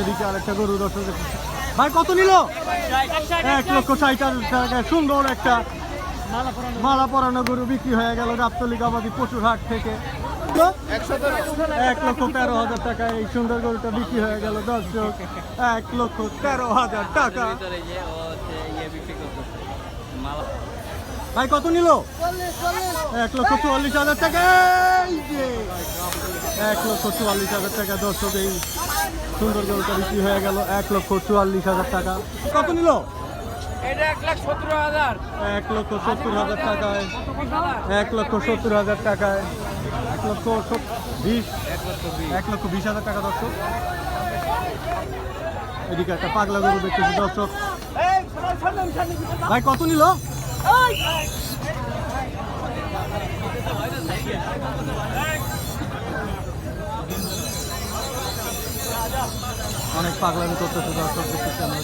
এদিকে আরেকটা গরু দর্শক। ভাই, কত নিল? এক লক্ষ ষাট টাকা। সুন্দর একটা মালা পরানো গরু বিক্রি হয়ে গেল গাবতলি গাবাদি পশুর হাট থেকে। এক লক্ষ তেরো হাজার টাকা। এই সুন্দর গরুটা বিক্রি হয়ে গেল দর্শক। এক লক্ষ তেরো হাজার টাকা। ভাই, কত নিল? এক লক্ষ চুয়াল্লিশ হাজার টাকা। এক লক্ষ চুয়াল্লিশ হাজার টাকা দর্শক, এই সুন্দর গরুটা বিক্রি হয়ে গেল এক লক্ষ চুয়াল্লিশ হাজার টাকা। কত নিল? এক লক্ষ সত্তর হাজার টাকায়। এক লক্ষ সত্তর হাজার টাকায়। এক লক্ষ বিশ এক লক্ষ বিশ হাজার টাকা দর্শক। এদিকে একটা পাগলা গরু দেখতেছি দর্শক। ভাই কত নিল? অনেক পাগলামি করতেছে দর্শক দেখতেছি আমরা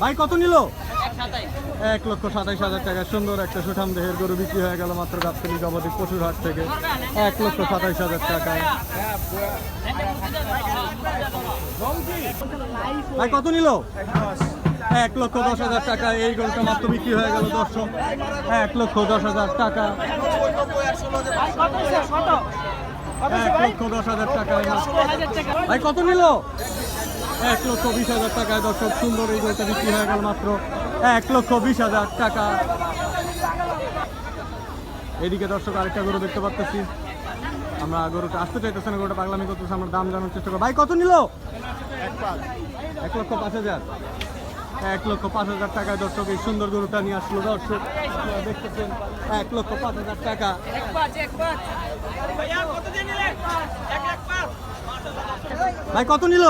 ভাই, কত নিল? এক লক্ষ সাতাইশ হাজার টাকা। সুন্দর একটা সুঠাম দেহের গরু বিক্রি হয়ে গেল মাত্র গাবতলি গবাদি পশুর হাট থেকে। এক লক্ষ সাতাইশ হাজার টাকায় ভাই, কত নিল? এক লক্ষ দশ হাজার টাকা। এই গরুটা মাত্র বিক্রি হয়ে গেল, দর্শক। এক লক্ষ দশ হাজার টাকা। এক লক্ষ দশ হাজার টাকায় ভাই, কত নিল? এক লক্ষ বিশ হাজার টাকায়, দর্শক, সুন্দর এই গরুটা বিক্রি হয়ে গেল মাত্র এক লক্ষ বিশ হাজার টাকা। এদিকে দর্শক, আরেকটা গরু দেখতে পাচ্ছি আমরা গরুটা আসতে চাইতেছে না, গরুটা পাগলামি করতেছে, আমরা দাম জানার চেষ্টা করি ভাই, কত নিল? এক লক্ষ পাঁচ হাজার। এক লক্ষ পাঁচ হাজার টাকায় দর্শক, এই সুন্দর গরুটা নিয়ে আসলো দর্শক। দেখতেছেন, এক লক্ষ পাঁচ হাজার টাকা। ভাই, কত নিল?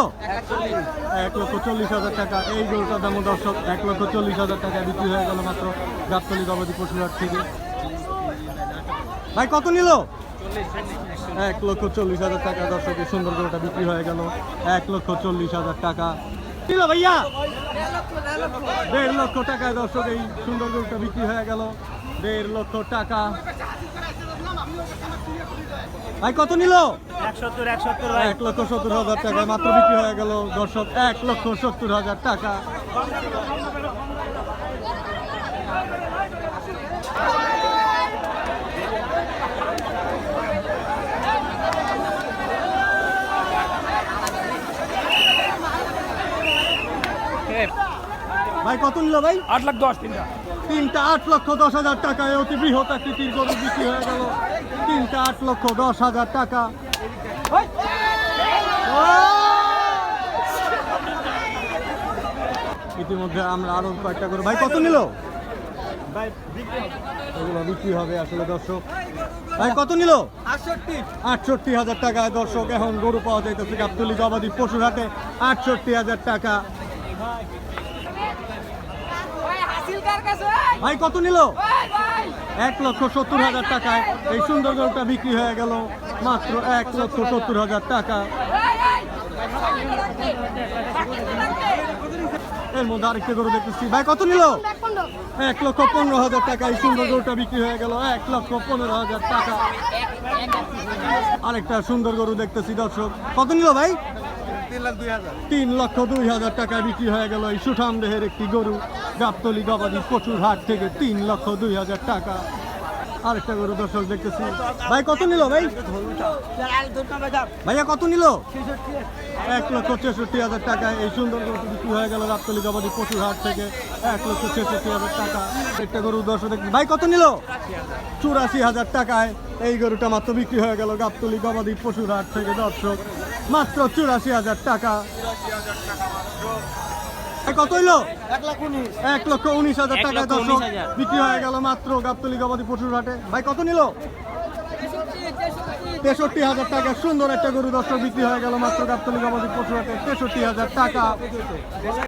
এক লক্ষ চল্লিশ হাজার টাকা। এই গরুটার দাম দর্শক, এক লক্ষ চল্লিশ হাজার টাকা বিক্রি হয়ে গেল মাত্র গাবতলি গবাদি পশুহাট থেকে। ভাই, কত নিল? এক লক্ষ চল্লিশ হাজার টাকা, দর্শক, এই সুন্দর গরুটা বিক্রি হয়ে গেল। এক লক্ষ চল্লিশ হাজার টাকা। ভাইয়া? দেড় লক্ষ টাকায়, দর্শক, এই সুন্দর গরুটা বিক্রি হয়ে গেল। দেড় লক্ষ টাকা। ভাই, কত নিল? এক লক্ষ সত্তর হাজার টাকা মাত্র বিক্রি হয়ে গেল, দর্শক, এক লক্ষ সত্তর হাজার টাকা। ভাই কত নিল ভাই? আট লাখ দশ তিনটা। তিনটা আট লক্ষ দশ হাজার টাকায় অতি বৃহৎ আকৃতির গরু বিক্রি হয়ে গেল। তিনটা আট লক্ষ দশ হাজার টাকা। ইতিমধ্যে আমরা আরও কয়েকটা গরু ভাই কত নিল? এগুলো বিক্রি হবে আসলে দর্শক। ভাই কত নিল? আটষট্টি। আটষট্টি হাজার টাকায় দর্শক এখন গরু পাওয়া যাইতেছে গাবতলি গবাদি পশুর হাটে। আটষট্টি হাজার টাকা। ভাই কত নিল? এক লক্ষ সত্তর হাজার টাকায় এই সুন্দর গরুটা বিক্রি হয়ে গেল। মাত্র এক লক্ষ সত্তর হাজার টাকা। এর মধ্যে আরেকটা গরু দেখতেছি। ভাই কত নিল? এক লক্ষ পনেরো হাজার টাকা এই সুন্দর গরুটা বিক্রি হয়ে গেল। এক লক্ষ পনেরো হাজার টাকা। আরেকটা সুন্দর গরু দেখতেছি দর্শক। কত নিল ভাই? তিন লাখ দুই হাজার। তিন লক্ষ দুই হাজার টাকায় বিক্রি হয়ে গেল এই সুঠাম দেহের একটি গরু। গাবতলি গবাদি প্রচুর হাট থেকে তিন লক্ষ দুই হাজার টাকা। আরেকটা গরু দর্শক দেখতেছি। ভাই, কত নিল ভাই? ভাইয়া, কত নিল? এক লক্ষ ছেষট্টি হাজার টাকা। এই সুন্দর গরুটি বিক্রি হয়ে গেল গাবতলি গবাদি প্রচুর হাট থেকে। এক লক্ষ ছেষট্টি হাজার টাকা। একটা গরু দর্শক ভাই, কত নিল? চুরাশি হাজার টাকায় এই গরুটা মাত্র বিক্রি হয়ে গেল গাবতলি গবাদি পশুর হাট থেকে দর্শক। মাত্র চুরাশি হাজার টাকা। কত হইল? এক লক্ষ উনিশ হাজার টাকা দর্শক বিক্রি হয়ে গেল মাত্র গাবতলি গবাদি পশুর হাটে। ভাই কত নিল? তেষট্টি হাজার টাকা সুন্দর একটা গরু দর্শক বিক্রি হয়ে গেল মাত্র গাবতলি গবাদি পশুর হাটে। তেষট্টি হাজার টাকা।